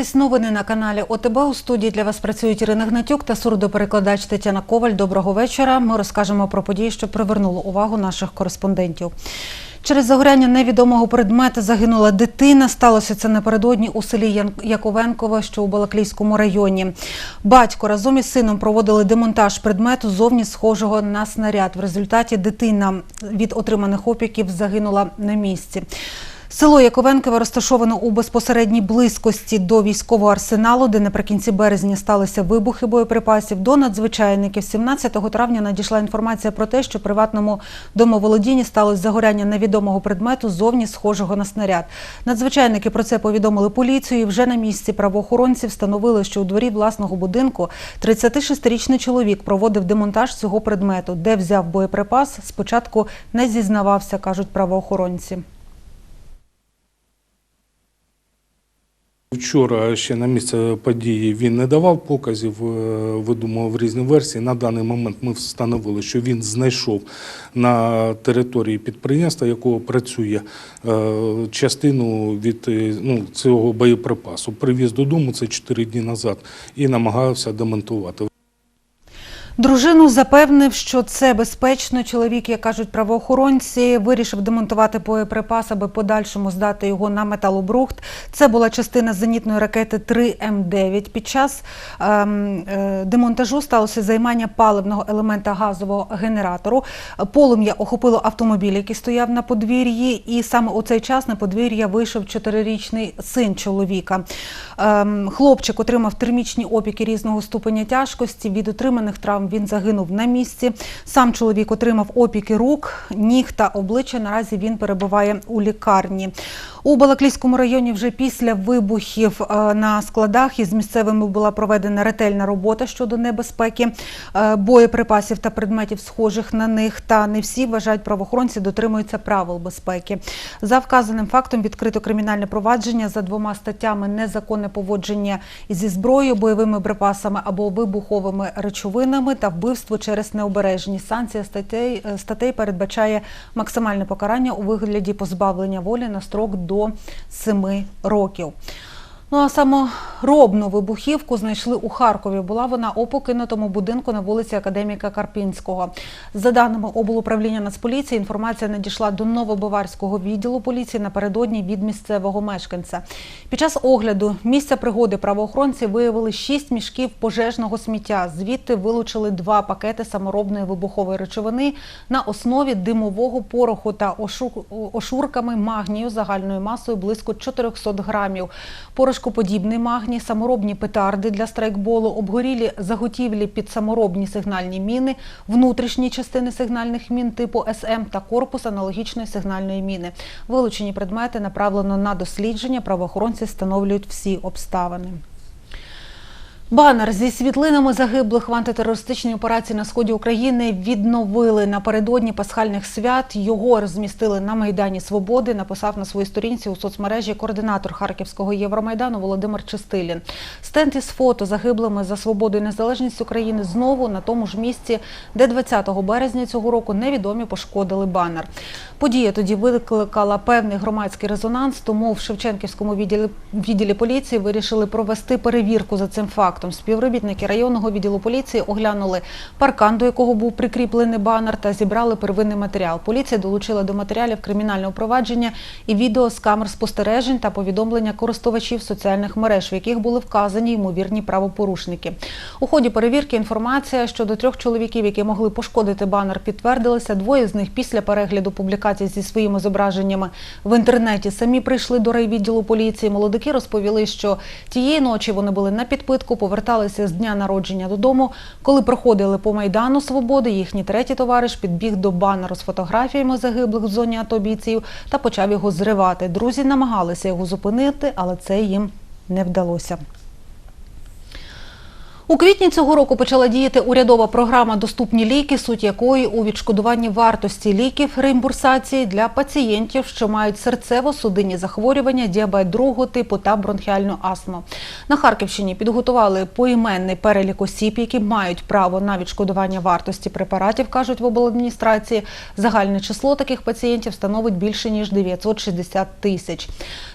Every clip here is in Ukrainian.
Ви дивитесь новини на каналі ОТБ. У студії для вас працюють Ірина Гнатюк та сурдоперекладач Тетяна Коваль. Доброго вечора. Ми розкажемо про події, що привернуло увагу наших кореспондентів. Через загоряння невідомого предмета загинула дитина. Сталося це напередодні у селі Яковенкове, що у Балаклійському районі. Батько разом із сином проводили демонтаж предмету зовні схожого на снаряд. В результаті дитина від отриманих опіків загинула на місці. Село Яковенкове розташовано у безпосередній близькості до військового арсеналу, де наприкінці березня сталися вибухи боєприпасів. До надзвичайників 17 травня надійшла інформація про те, що приватному домоволодінні сталося загоряння невідомого предмету зовні схожого на снаряд. Надзвичайники про це повідомили поліцію. і Вже на місці правоохоронці встановили, що у дворі власного будинку 36-річний чоловік проводив демонтаж цього предмету, де взяв боєприпас. Спочатку не зізнавався, кажуть правоохоронці. Вчора ще на місце події він не давав показів, е, видумував різні версії. На даний момент ми встановили, що він знайшов на території підприємства, якого працює е, частину від е, ну, цього боєприпасу. Привіз додому це 4 дні назад і намагався демонтувати. Дружину запевнив, що це безпечно. Чоловік, як кажуть правоохоронці, вирішив демонтувати боєприпас, аби подальшому здати його на металобрухт. Це була частина зенітної ракети 3М9. Під час ем, е, демонтажу сталося займання паливного елемента газового генератору. Полум'я охопило автомобіль, який стояв на подвір'ї, і саме у цей час на подвір'я вийшов чотирирічний син чоловіка. Ем, хлопчик отримав термічні опіки різного ступеня тяжкості. Від отриманих травм він загинув на місці. Сам чоловік отримав опіки рук, ніг та обличчя. Наразі він перебуває у лікарні. У Балаклійському районі вже після вибухів е, на складах із місцевими була проведена ретельна робота щодо небезпеки е, боєприпасів та предметів, схожих на них. Та не всі вважають правоохоронці дотримуються правил безпеки. За вказаним фактом відкрито кримінальне провадження за двома статтями незаконне поводження зі зброєю, бойовими припасами або вибуховими речовинами та вбивство через необережність. Санкція статей, е, статей передбачає максимальне покарання у вигляді позбавлення волі на строк до 7 років. Ну а саморобну вибухівку знайшли у Харкові. Була вона у покинутому будинку на вулиці Академіка Карпінського. За даними облуправління Нацполіції, інформація надійшла до Новобаварського відділу поліції напередодні від місцевого мешканця. Під час огляду місця пригоди правоохоронці виявили шість мішків пожежного сміття. Звідти вилучили два пакети саморобної вибухової речовини на основі димового пороху та ошу- ошурками магнію загальною масою близько 400 грамів. Порошкоподібний магній, саморобні петарди для страйкболу, обгорілі заготівлі під саморобні сигнальні міни, внутрішні частини сигнальних мін типу СМ та корпус аналогічної сигнальної міни. Вилучені предмети направлено на дослідження. Правоохоронці встановлюють всі обставини. Банер зі світлинами загиблих в антитерористичній операції на сході України відновили напередодні пасхальних свят. Його розмістили на Майдані Свободи. Написав на своїй сторінці у соцмережі координатор Харківського Євромайдану Володимир Чистилін. Стенд із фото загиблими за свободу і незалежність України знову на тому ж місці, де 20 березня цього року невідомі пошкодили банер. Подія тоді викликала певний громадський резонанс, тому в Шевченківському відділі, відділі поліції вирішили провести перевірку за цим фактом. Співробітники районного відділу поліції оглянули паркан, до якого був прикріплений банер, та зібрали первинний матеріал. Поліція долучила до матеріалів кримінального провадження і відео з камер спостережень та повідомлення користувачів соціальних мереж, в яких були вказані ймовірні правопорушники. У ході перевірки інформація щодо трьох чоловіків, які могли пошкодити банер, підтвердилася. Двоє з них після перегляду публікацій зі своїми зображеннями в інтернеті самі прийшли до райвідділу поліції. Молодики розповіли, що тієї ночі вони були на підпитку, поверталися з дня народження додому. Коли проходили по майдану Свободи, їхній третій товариш підбіг до банеру з фотографіями загиблих в зоні АТО бійців та почав його зривати. Друзі намагалися його зупинити, але це їм не вдалося. У квітні цього року почала діяти урядова програма Доступні ліки, суть якої у відшкодуванні вартості ліків реімбурсації для пацієнтів, що мають серцево-судинні захворювання, діабет другого типу та бронхіальну астму. На Харківщині підготували поіменний перелік осіб, які мають право на відшкодування вартості препаратів, кажуть в обладміністрації. Загальне число таких пацієнтів становить більше ніж 960 тисяч.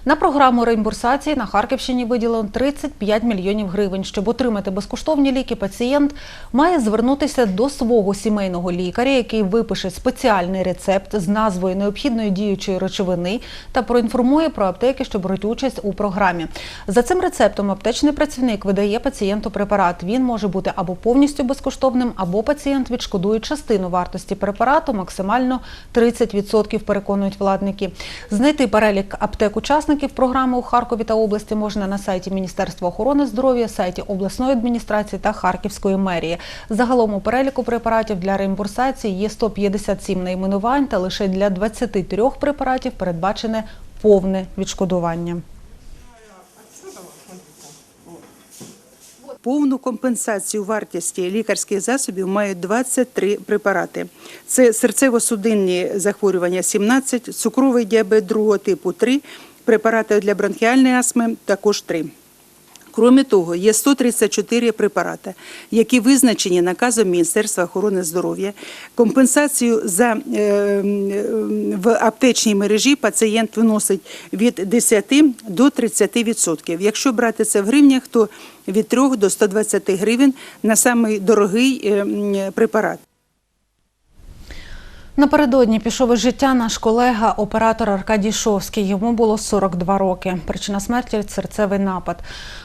На програму реімбурсації на Харківщині виділено 35 мільйонів гривень. Щоб отримати безкоштовні ліки, пацієнт має звернутися до свого сімейного лікаря, який випише спеціальний рецепт з назвою необхідної діючої речовини та проінформує про аптеки, що беруть участь у програмі. За цим рецептом аптечний працівник видає пацієнту препарат. Він може бути або повністю безкоштовним, або пацієнт відшкодує частину вартості препарату, максимально 30%, переконують владники. Знайти перелік аптек учасників програми у Харкові та області можна на сайті Міністерства охорони здоров'я, сайті обласної адміністрації та Харківської мерії. Загалом у переліку препаратів для реімбурсації є 157 найменувань, та лише для 23 препаратів передбачене повне відшкодування. Повну компенсацію вартості лікарських засобів мають 23 препарати. Це серцево-судинні захворювання 17, цукровий діабет другого типу 3, препарати для бронхіальної астми також 3. Крім того, є 134 препарати, які визначені наказом Міністерства охорони здоров'я. Компенсацію за е, в аптечній мережі пацієнт виносить від 10 до 30 відсотків. Якщо брати це в гривнях, то від 3 до 120 гривень на самий дорогий е, препарат. Напередодні пішов із життя наш колега, оператор Аркадій Шовський. Йому було 42 роки. Причина смерті серцевий напад.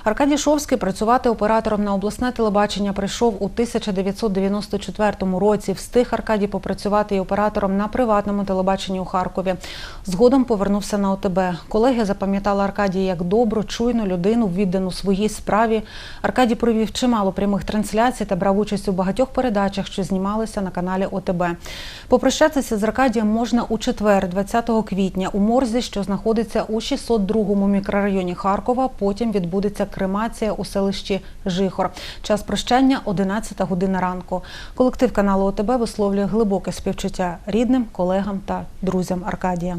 Аркадій Шовський працювати оператором на обласне телебачення прийшов у 1994 році. Встиг Аркадій попрацювати і оператором на приватному телебаченні у Харкові. Згодом повернувся на ОТБ. Колеги запам'ятали Аркадія як добру, чуйну людину, віддану своїй справі. Аркадій провів чимало прямих трансляцій та брав участь у багатьох передачах, що знімалися на каналі ОТБ. Попрощатися з Аркадієм можна у четвер, 20 квітня, у Морзі, що знаходиться у 602-му мікрорайоні Харкова. Потім відбудеться кремація у селищі Жихор. Час прощання 11 година ранку. Колектив каналу ОТБ висловлює глибоке співчуття рідним, колегам та друзям Аркадія.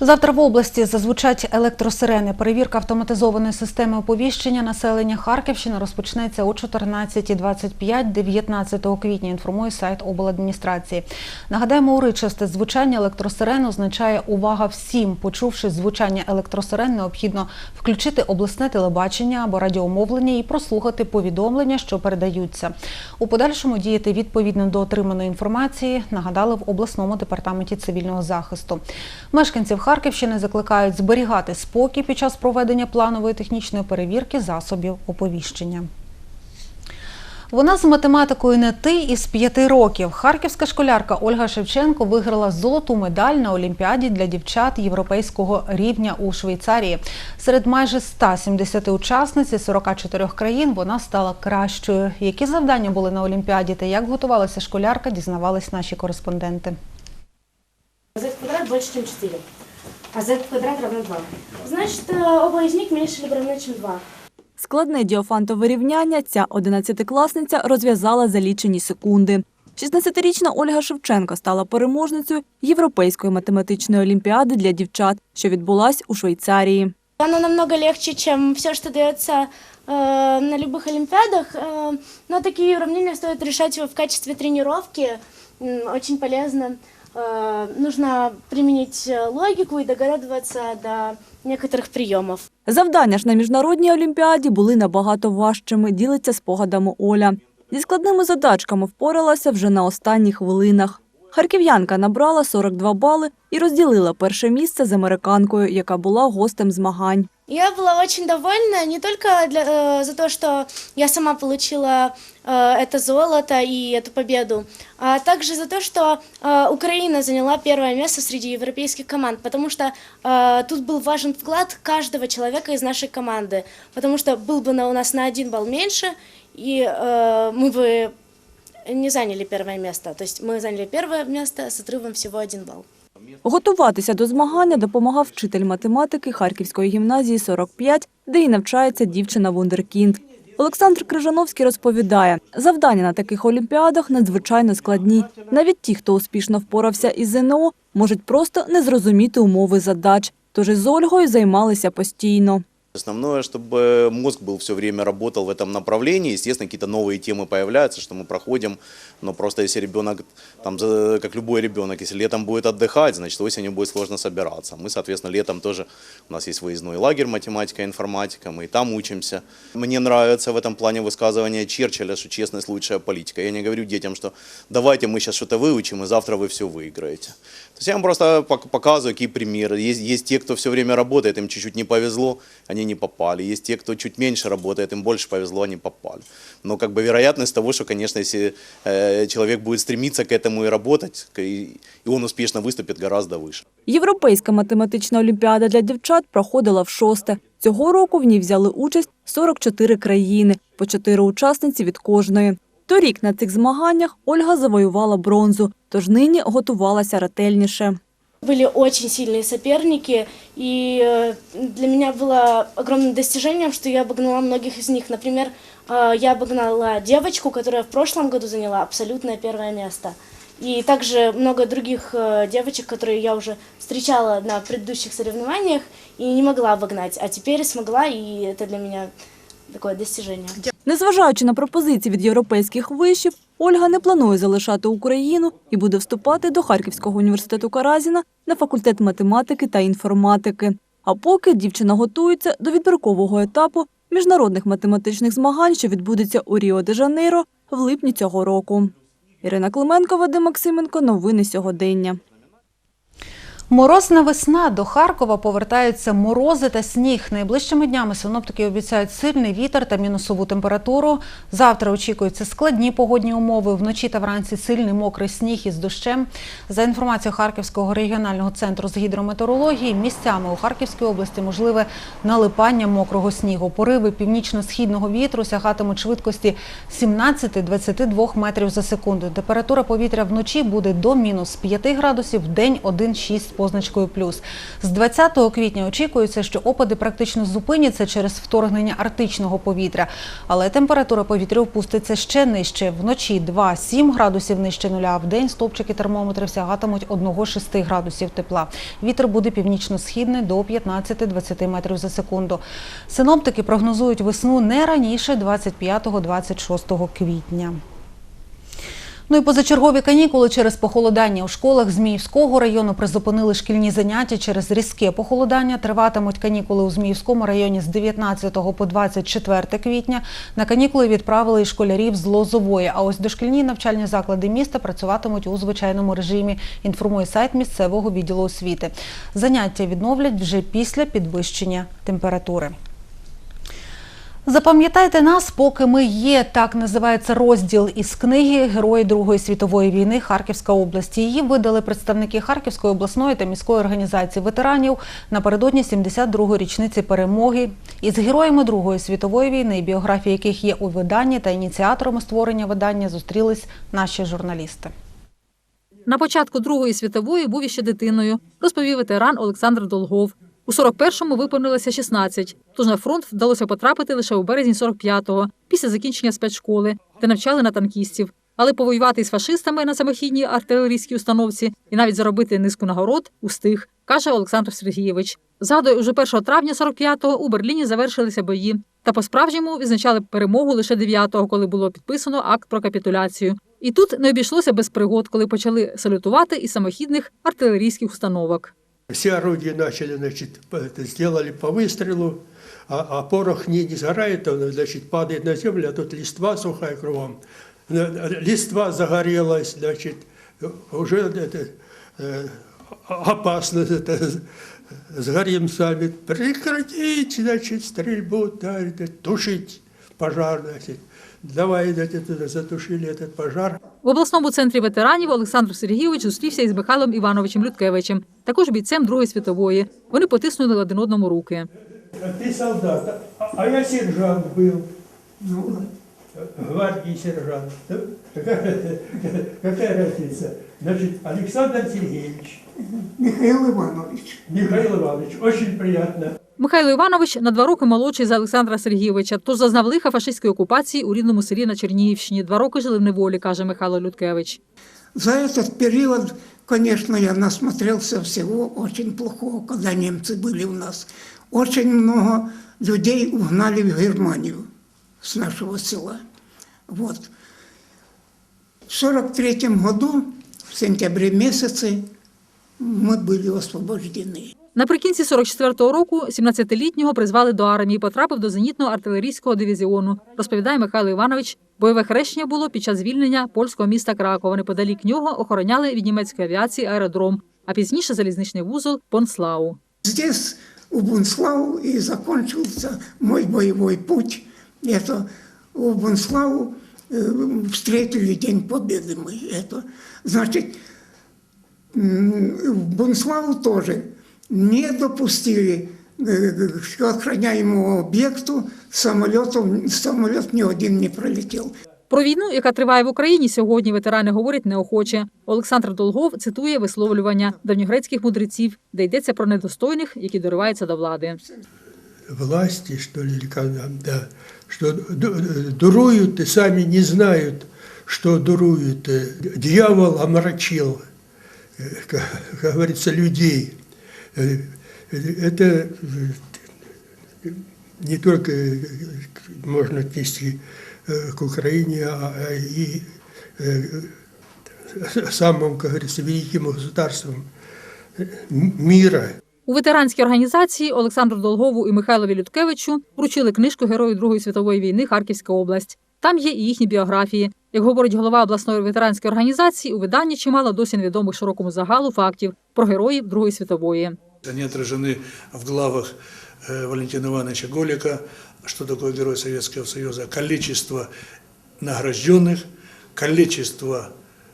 Завтра в області зазвучать електросирени. Перевірка автоматизованої системи оповіщення населення Харківщини розпочнеться о 14.25 19 квітня. Інформує сайт обладміністрації. Нагадаємо, урочисте звучання електросирен означає увага всім. Почувши звучання електросирен, необхідно включити обласне телебачення або радіомовлення і прослухати повідомлення, що передаються. У подальшому діяти відповідно до отриманої інформації нагадали в обласному департаменті цивільного захисту. Мешканців Харківщини закликають зберігати спокій під час проведення планової технічної перевірки засобів оповіщення. Вона з математикою не ти із п'яти років. Харківська школярка Ольга Шевченко виграла золоту медаль на Олімпіаді для дівчат європейського рівня у Швейцарії. Серед майже 170 учасниць із 44 країн вона стала кращою. Які завдання були на Олімпіаді та як готувалася школярка, дізнавались наші кореспонденти. квадрат больше, чем 4, а z квадрат равно 2. Значит, э, оба из них меньше либо равно, чем 2. Складне діофантове рівняння ця одинадцятикласниця розв'язала за лічені секунди. 16-річна Ольга Шевченко стала переможницею Європейської математичної олімпіади для дівчат, що відбулась у Швейцарії. Оно намного легче, чем все, что дается э, на любых олимпиадах. э, но такие уравнения стоит решать в качестве тренировки. М, Очень полезно. Э, нужно применить э, логику и догадываться до некоторых приемов. Завдання ж на міжнародній олімпіаді були набагато важчими, ділиться спогадами Оля. Зі складними задачками впоралася вже на останніх хвилинах. Харків'янка набрала 42 бали і розділила перше місце з американкою, яка була гостем змагань. Я была очень довольна не только для, э, за то, что я сама получила э, это золото и эту победу, а также за то, что э, Украина заняла первое место среди европейских команд, потому что э, тут был важен вклад каждого человека из нашей команды, потому что был бы на, у нас на один балл меньше, и э, мы бы не заняли первое место. То есть мы заняли первое место с отрывом всего один балл. Готуватися до змагання допомагав вчитель математики Харківської гімназії 45, де й навчається дівчина Вундеркінд. Олександр Крижановський розповідає, завдання на таких олімпіадах надзвичайно складні. Навіть ті, хто успішно впорався із ЗНО, можуть просто не зрозуміти умови задач. Тож із Ольгою займалися постійно. Основное, чтобы мозг был все время работал в этом направлении. Естественно, какие-то новые темы появляются, что мы проходим. Но просто если ребенок, там, как любой ребенок, если летом будет отдыхать, значит осенью будет сложно собираться. Мы, соответственно, летом тоже, у нас есть выездной лагерь математика и информатика, мы и там учимся. Мне нравится в этом плане высказывание Черчилля, что честность лучшая политика. Я не говорю детям, что давайте мы сейчас что-то выучим, и завтра вы все выиграете. То есть я вам просто пок- показываю, какие примеры. Есть, есть те, кто все время работает, им чуть-чуть не повезло, они не попали. Есть те, кто чуть меньше работает, им больше повезло, они попали. Но как бы вероятность того, что, конечно, если э, человек будет стремиться к этому и работать, к- и, и он успешно выступит, гораздо выше. Європейська математична олімпіада для дівчат проходила в шосте. Цього року в ній взяли участь 44 країни, по чотири учасниці від кожної. Торік на цих змаганнях Ольга завоювала бронзу, тож нині готувалася ретельніше. Были очень сильные соперники, и э, для меня было огромным достижением, что я обогнала многих из них. Например, э, я обогнала девочку, которая в прошлом году заняла абсолютное первое место. И также много других э, девочек, которые я уже встречала на предыдущих соревнованиях и не могла обогнать, а теперь смогла, и это для меня такое достижение. Незважаючи на пропозиції від європейських вишів, Ольга не планує залишати Україну і буде вступати до Харківського університету Каразіна на факультет математики та інформатики. А поки дівчина готується до відбіркового етапу міжнародних математичних змагань, що відбудеться у Ріо-де-Жанейро в липні цього року. Ірина Клименко, Вадим Максименко. Новини сьогодення. Морозна весна до Харкова повертаються морози та сніг. Найближчими днями синоптики обіцяють сильний вітер та мінусову температуру. Завтра очікуються складні погодні умови. Вночі та вранці сильний мокрий сніг із дощем. За інформацією Харківського регіонального центру з гідрометеорології, місцями у Харківській області можливе налипання мокрого снігу. Пориви північно-східного вітру сягатимуть швидкості 17-22 метрів за секунду. Температура повітря вночі буде до мінус 5 градусів, в день 1-6 з позначкою плюс. З 20 квітня очікується, що опади практично зупиняться через вторгнення арктичного повітря, але температура повітря опуститься ще нижче. Вночі 2-7 градусів нижче нуля, в день стовпчики термометрів сягатимуть 1-6 градусів тепла. Вітер буде північно-східний до 15-20 метрів за секунду. Синоптики прогнозують весну не раніше 25-26 квітня. Ну і позачергові канікули через похолодання у школах Зміївського району призупинили шкільні заняття через різке похолодання. Триватимуть канікули у Зміївському районі з 19 по 24 квітня. На канікули відправили і школярів з Лозової. А ось дошкільні навчальні заклади міста працюватимуть у звичайному режимі. Інформує сайт місцевого відділу освіти. Заняття відновлять вже після підвищення температури. Запам'ятайте нас, поки ми є. Так називається розділ із книги Герої Другої світової війни Харківська область. Її видали представники Харківської обласної та міської організації ветеранів напередодні 72-ї річниці перемоги. Із героями Другої світової війни, біографії яких є у виданні та ініціаторами створення видання, зустрілись наші журналісти. На початку Другої світової був іще дитиною, розповів ветеран Олександр Долгов. У 41-му виповнилося 16, тож на фронт вдалося потрапити лише у березні 45-го, після закінчення спецшколи, де навчали на танкістів. Але повоювати із фашистами на самохідній артилерійській установці і навіть заробити низку нагород устиг, каже Олександр Сергійович. Згадує, уже 1 травня 45-го у Берліні завершилися бої. Та по-справжньому відзначали перемогу лише 9-го, коли було підписано акт про капітуляцію. І тут не обійшлося без пригод, коли почали салютувати із самохідних артилерійських установок. Все орудия начали, значит, по- это сделали по выстрелу, а, а порох не, не сгорает, он, значит, падает на землю, а тут листва сухая кругом. Э, Листва загорелась, значит, уже это, э, опасно, это, сгорим сами. Прекратить, значит, стрельбу, да, это, тушить пожар, значит. Давай, значит, это, затушили этот пожар. В обласному центрі ветеранів Олександр Сергійович зустрівся із Михайлом Івановичем Людкевичем, також бійцем Другої світової. Вони потиснули один одному руки. А ты солдат, а, а я сержант был. Ну, гвардии сержант. Какая, какая разница? Значит, Александр Сергеевич, Михаил Иванович. Михаил Иванович, очень приятно. Михайло Іванович на два роки молодший за Олександра Сергійовича, тож зазнав лиха фашистської окупації у рідному селі на Чернігівщині. Два роки жили в неволі, каже Михайло Людкевич. За этот период, конечно, я насмотрелся всего очень плохого, когда немцы были у нас. Очень много людей угнали в Германию с нашего села. Вот. В 43 году, в сентябре месяце, мы были освобождены. Наприкінці 44-го року 17-літнього призвали до армії, потрапив до зенітного артилерійського дивізіону, розповідає Михайло Іванович. Бойове хрещення було під час звільнення польського міста Кракова. Неподалік нього охороняли від німецької авіації аеродром, а пізніше залізничний вузол Понслау. Здесь, у Бунславу, и закончился мой боевой путь. Это у Бунславу э, встретили День Победы мы. Это, значит, м, в Бунславу тоже не допустили э, к охраняемому объекту самолетов, самолет ни один не пролетел. Про війну, яка триває в Україні сьогодні, ветерани говорять неохоче. Олександр Долгов цитує висловлювання давньогрецьких мудреців, де йдеться про недостойних, які дориваються до влади. власти, что ли, или как там, да, что ду- дуруют и сами не знают, что дуруют. Э, Дьявол омрачил, э, как говорится, людей. Э, Это не только можно отнести к Украине, а а и самым, как говорится, великим государством мира. У ветеранській організації Олександру Долгову і Михайлові Людкевичу вручили книжку Герою Другої світової війни Харківська область. Там є і їхні біографії. Як говорить голова обласної ветеранської організації, у виданні чимало досі невідомих широкому загалу фактів про героїв Другої світової. Они отражены в главах э, Валентина Ивановича Голика, что такое Герой Советского Союза, количество награжденных, количество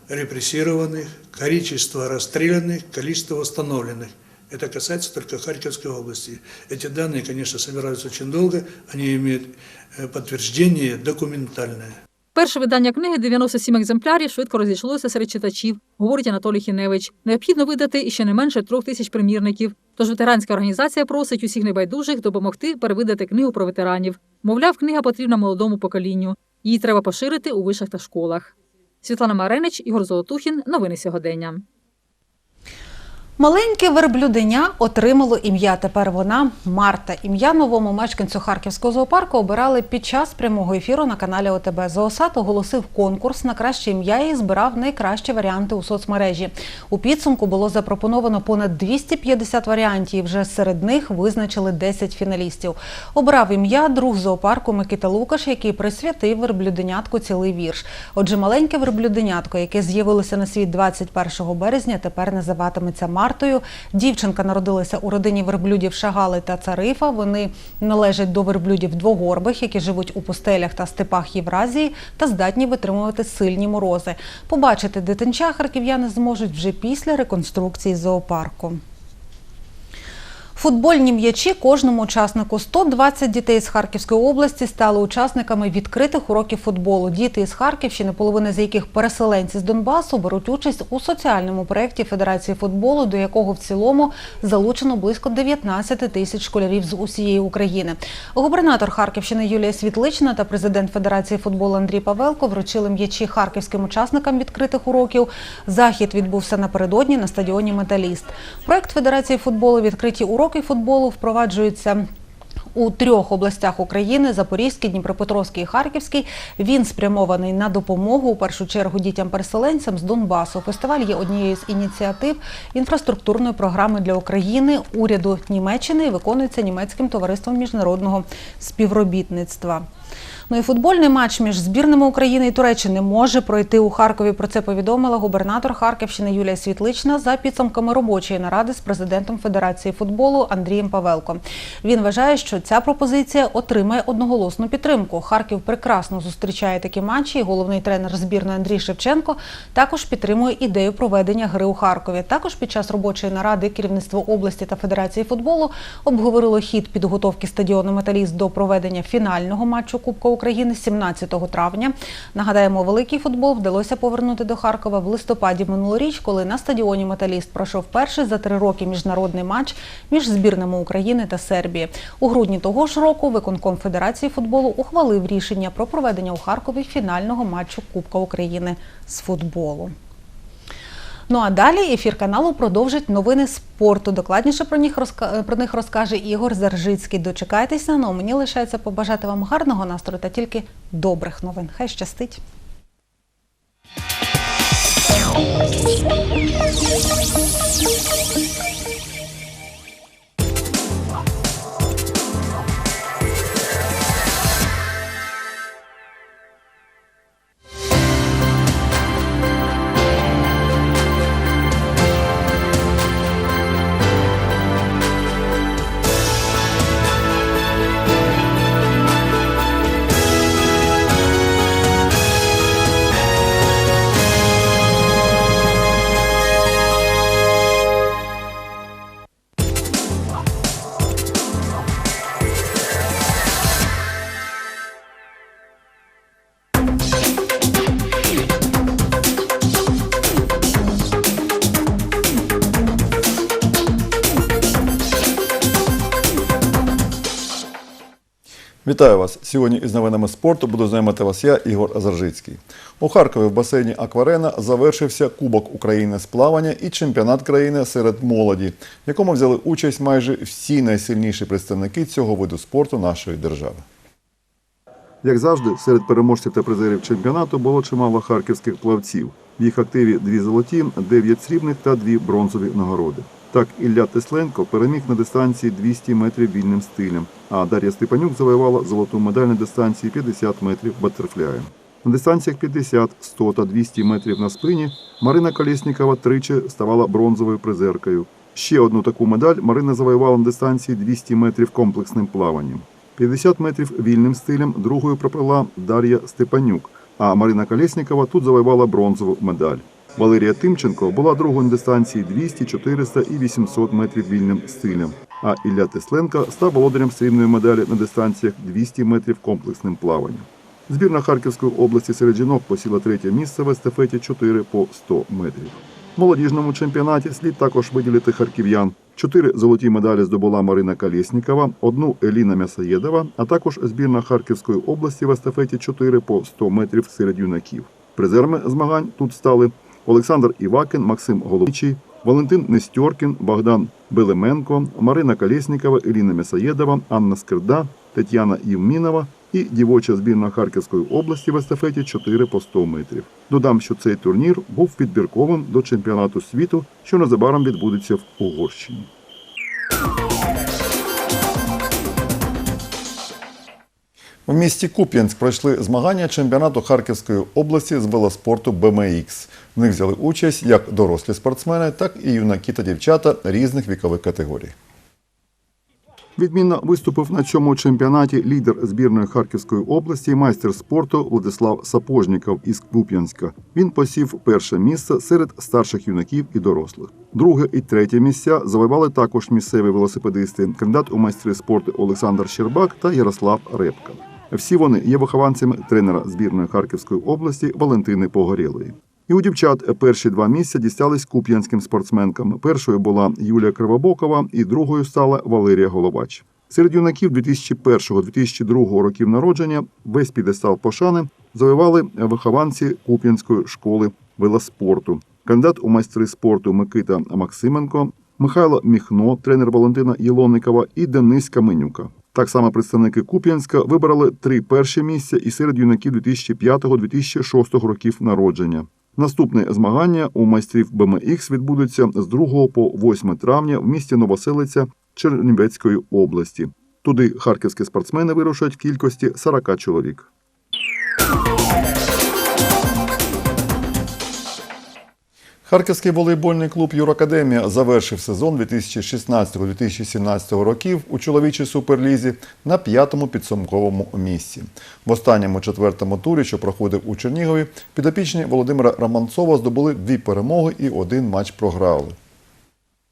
репрессированных, количество расстрелянных, количество восстановленных. Это касается только Харьковской области. Эти данные, конечно, собираются очень долго, они имеют э, подтверждение документальное. Перше видання книги 97 екземплярів швидко розійшлося серед читачів, говорить Анатолій Хіневич. Необхідно видати іще не менше трьох тисяч примірників. Тож ветеранська організація просить усіх небайдужих допомогти перевидати книгу про ветеранів. Мовляв, книга потрібна молодому поколінню. Її треба поширити у вишах та школах. Світлана Маренич, Ігор Золотухін. Новини сьогодення. Маленьке верблюденя отримало ім'я. Тепер вона Марта. Ім'я новому мешканцю Харківського зоопарку обирали під час прямого ефіру на каналі ОТБ. Зоосад оголосив конкурс на краще ім'я і збирав найкращі варіанти у соцмережі. У підсумку було запропоновано понад 250 варіантів. Вже серед них визначили 10 фіналістів. Обрав ім'я друг зоопарку Микита Лукаш, який присвятив верблюденятку цілий вірш. Отже, маленьке верблюденятко, яке з'явилося на світ 21 березня, тепер називатиметься Мартою. Дівчинка народилася у родині верблюдів Шагали та Царифа. Вони належать до верблюдів двогорбих, які живуть у пустелях та степах Євразії та здатні витримувати сильні морози. Побачити дитинча харків'яни зможуть вже після реконструкції зоопарку. Футбольні м'ячі кожному учаснику 120 дітей з Харківської області стали учасниками відкритих уроків футболу. Діти із Харківщини, половина з яких переселенці з Донбасу, беруть участь у соціальному проєкті Федерації футболу, до якого в цілому залучено близько 19 тисяч школярів з усієї України. Губернатор Харківщини Юлія Світлична та президент Федерації футболу Андрій Павелко вручили м'ячі харківським учасникам відкритих уроків. Захід відбувся напередодні на стадіоні Металіст. Проект Федерації футболу відкриті уроки футболу впроваджуються. У трьох областях України Запорізькій, Дніпропетровській і Харківській він спрямований на допомогу у першу чергу дітям-переселенцям з Донбасу. Фестиваль є однією з ініціатив інфраструктурної програми для України уряду Німеччини і виконується німецьким товариством міжнародного співробітництва. Ну і футбольний матч між збірними України і Туреччини може пройти у Харкові. Про це повідомила губернатор Харківщини Юлія Світлична за підсумками робочої наради з президентом Федерації футболу Андрієм Павелко. Він вважає, що ця пропозиція отримає одноголосну підтримку. Харків прекрасно зустрічає такі матчі. і Головний тренер збірної Андрій Шевченко також підтримує ідею проведення гри у Харкові. Також під час робочої наради керівництво області та Федерації футболу обговорило хід підготовки стадіону Металіст до проведення фінального матчу Кубка України 17 травня. Нагадаємо, великий футбол вдалося повернути до Харкова в листопаді минулоріч, коли на стадіоні Металіст пройшов перший за три роки міжнародний матч між збірними України та Сербії. У грудні того ж року виконком Федерації футболу ухвалив рішення про проведення у Харкові фінального матчу Кубка України з футболу. Ну а далі ефір каналу продовжить новини спорту. Докладніше про них розка... про них розкаже Ігор Заржицький. Дочекайтеся. Ну мені лишається побажати вам гарного настрою та тільки добрих новин. Хай щастить. Вітаю вас! Сьогодні із новинами спорту буду знайомити вас я, Ігор Азаржицький. У Харкові в басейні Акварена завершився Кубок України з плавання і чемпіонат країни серед молоді, в якому взяли участь майже всі найсильніші представники цього виду спорту нашої держави. Як завжди, серед переможців та призерів чемпіонату було чимало харківських плавців. В їх активі дві золоті, дев'ять срібних та дві бронзові нагороди. Так, Ілля Тесленко переміг на дистанції 200 метрів вільним стилем, а Дар'я Степанюк завоювала золоту медаль на дистанції 50 метрів батерфляєм. На дистанціях 50, 100 та 200 метрів на спині Марина Колєснікова тричі ставала бронзовою призеркою. Ще одну таку медаль Марина завоювала на дистанції 200 метрів комплексним плаванням. 50 метрів вільним стилем другою проплила Дар'я Степанюк, а Марина Колєснікова тут завоювала бронзову медаль. Валерія Тимченко була другою на дистанції 200, 400 і 800 метрів вільним стилем. А Ілля Тесленко став володарем срібної медалі на дистанціях 200 метрів комплексним плаванням. Збірна Харківської області серед жінок посіла третє місце в естафеті 4 по 100 метрів. В молодіжному чемпіонаті слід також виділити харків'ян. Чотири золоті медалі здобула Марина Колєснікова, одну Еліна М'ясоєдова, а також збірна Харківської області в естафеті 4 по 100 метрів серед юнаків. Призерами змагань тут стали Олександр Івакін, Максим Головичий, Валентин Нестьоркін, Богдан Белеменко, Марина Колєснікова, Еліна М'ясоєдова, Анна Скирда, Тетяна Євмінова і дівоча збірна Харківської області в естафеті 4 по 100 метрів. Додам, що цей турнір був підбірковим до чемпіонату світу, що незабаром відбудеться в Угорщині. У місті Куп'янськ пройшли змагання чемпіонату Харківської області з велоспорту БМХ. В них взяли участь як дорослі спортсмени, так і юнаки та дівчата різних вікових категорій. Відмінно виступив на цьому чемпіонаті лідер збірної Харківської області, майстер спорту Владислав Сапожніков із Куп'янська. Він посів перше місце серед старших юнаків і дорослих. Друге і третє місця завоювали також місцеві велосипедисти, кандидат у майстри спорту Олександр Щербак та Ярослав Репка. Всі вони є вихованцями тренера збірної Харківської області Валентини Погорєлої. І у дівчат перші два місця дістались куп'янським спортсменкам. Першою була Юлія Кривобокова і другою стала Валерія Головач. Серед юнаків 2001-2002 років народження весь підестал пошани завоювали вихованці Куп'янської школи велоспорту. Кандидат у майстри спорту Микита Максименко, Михайло Міхно, тренер Валентина Єлонникова і Денис Каменюка. Так само представники Куп'янська вибрали три перші місця і серед юнаків 2005-2006 років народження. Наступне змагання у майстрів БМХ відбудеться з 2 по 8 травня в місті Новоселиця Чернівецької області. Туди харківські спортсмени вирушать в кількості 40 чоловік. Харківський волейбольний клуб Юракадемія завершив сезон 2016-2017 років у чоловічій суперлізі на п'ятому підсумковому місці. В останньому четвертому турі, що проходив у Чернігові, підопічні Володимира Романцова здобули дві перемоги і один матч програли.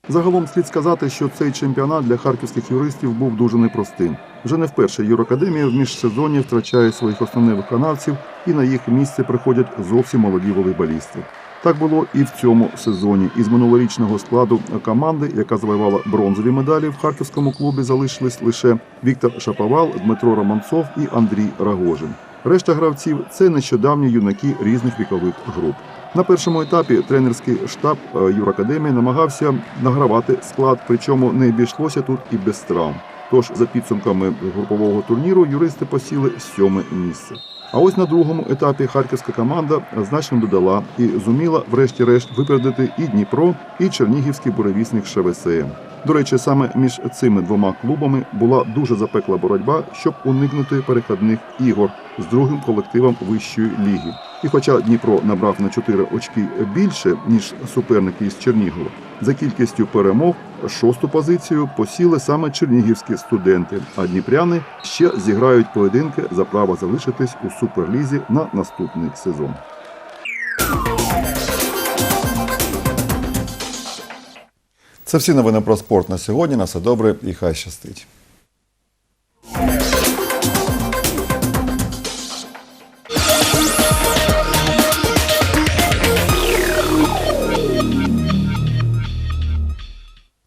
Загалом слід сказати, що цей чемпіонат для харківських юристів був дуже непростим. Вже не вперше Юракадемія в міжсезонні втрачає своїх основних виконавців, і на їх місце приходять зовсім молоді волейболісти. Так було і в цьому сезоні. Із минулорічного складу команди, яка завоювала бронзові медалі в харківському клубі, залишились лише Віктор Шаповал, Дмитро Романцов і Андрій Рагожин. Решта гравців це нещодавні юнаки різних вікових груп. На першому етапі тренерський штаб е, Юракадемії намагався награвати склад, причому не обійшлося тут і без травм. Тож, за підсумками групового турніру, юристи посіли сьоме місце. А ось на другому етапі харківська команда значно додала і зуміла, врешті-решт, випередити і Дніпро, і Чернігівський буревісник ШВСМ. До речі, саме між цими двома клубами була дуже запекла боротьба, щоб уникнути перехідних ігор з другим колективом вищої ліги. І хоча Дніпро набрав на 4 очки більше, ніж суперники із Чернігова, за кількістю перемог шосту позицію посіли саме чернігівські студенти, а дніпряни ще зіграють поєдинки за право залишитись у суперлізі на наступний сезон. Це всі новини про спорт на сьогодні. На все добре і хай щастить.